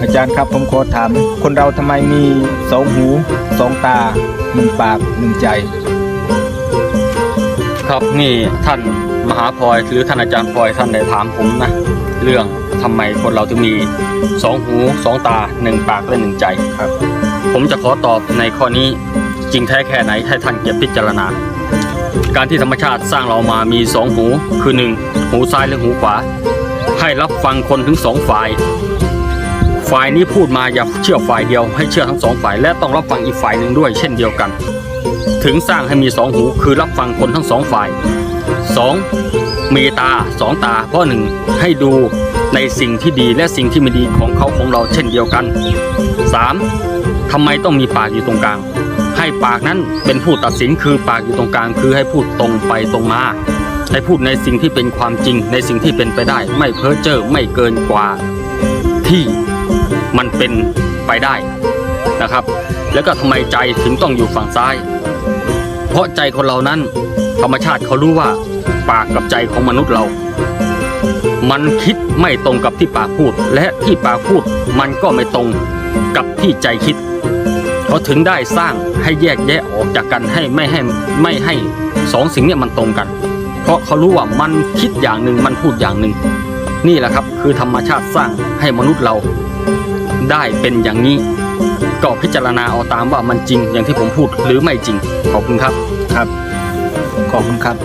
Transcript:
อาจารย์ครับผมขอถาม คนเราทำไมมีสองหูสองตาหนึ่งปากหนึ่งใจ ครับนี่ท่านมหาพลอยหรือท่านอาจารย์พลอยท่านได้ถามผมนะเรื่องทำไมคนเราถึงมีสองหูสองตาหนึ่งปากและหนึ่งใจครับ ผมจะขอตอบในข้อนี้จริงแท้แค่ไหนให้ท่านเก็บพิจารณา การที่ธรรมชาติสร้างเรามามีสองหูคือหนึ่งหูซ้ายและหูขวาให้รับฟังคนถึงสองฝ่าย ฝ่ายนี้พูดมาอย่าเชื่อฝ่ายเดียวให้เชื่อทั้งสองฝ่ายและต้องรับฟังอีกฝ่ายหนึ่งด้วยเช่นเดียวกัน ถึงสร้างให้มีสองหูคือรับฟังคนทั้งสองฝ่ายสองมีตาสองตาเพราะหนึ่งให้ดูในสิ่งที่ดีและสิ่งที่ไม่ดีของเขาของเราเช่นเดียวกันสามทำไมต้องมีปากอยู่ตรงกลาง ให้ปากนั้นเป็นผู้ตัดสินคือปากอยู่ตรงกลาง คือให้พูดตรงไปตรงมาให้พูดในสิ่งที่เป็นความจริงในสิ่งที่เป็นไปได้ ไม่เพ้อเจ้อไม่เกินกว่าที่ มันเป็นไปได้นะครับ แล้วก็ทำไมใจถึงต้องอยู่ฝั่งซ้าย เพราะใจคนเรานั้น ธรรมชาติเขารู้ว่าปากกับใจของมนุษย์เรา มันคิดไม่ตรงกับที่ปากพูด และที่ปากพูดมันก็ไม่ตรงกับที่ใจคิดเขาถึงได้สร้างให้แยกแยะออกจากกันให้ไม่ให้ไม่ให้สองสิ่งเนี้มันตรงกัน เพราะเขารู้ว่ามันคิดอย่างหนึ่งมันพูดอย่างหนึ่ง นี่แหละครับคือธรรมชาติสร้างให้มนุษย์เรา ได้เป็นอย่างนี้ก็พิจารณาเอาตามว่ามันจริงอย่างที่ผมพูดหรือไม่จริง ขอบคุณครับครับ ขอบคุณครับ